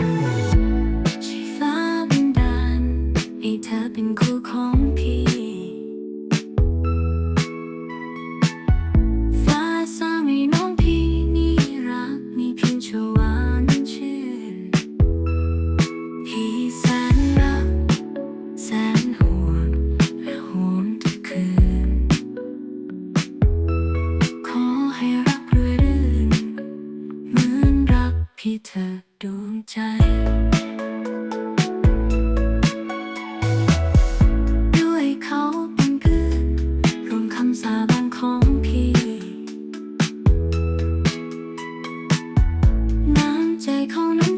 うん。 ธอดวงใจด้วยเขาเป็นเพื่อนรวมคำสาบานของพี่ น้ำใจเขานั้น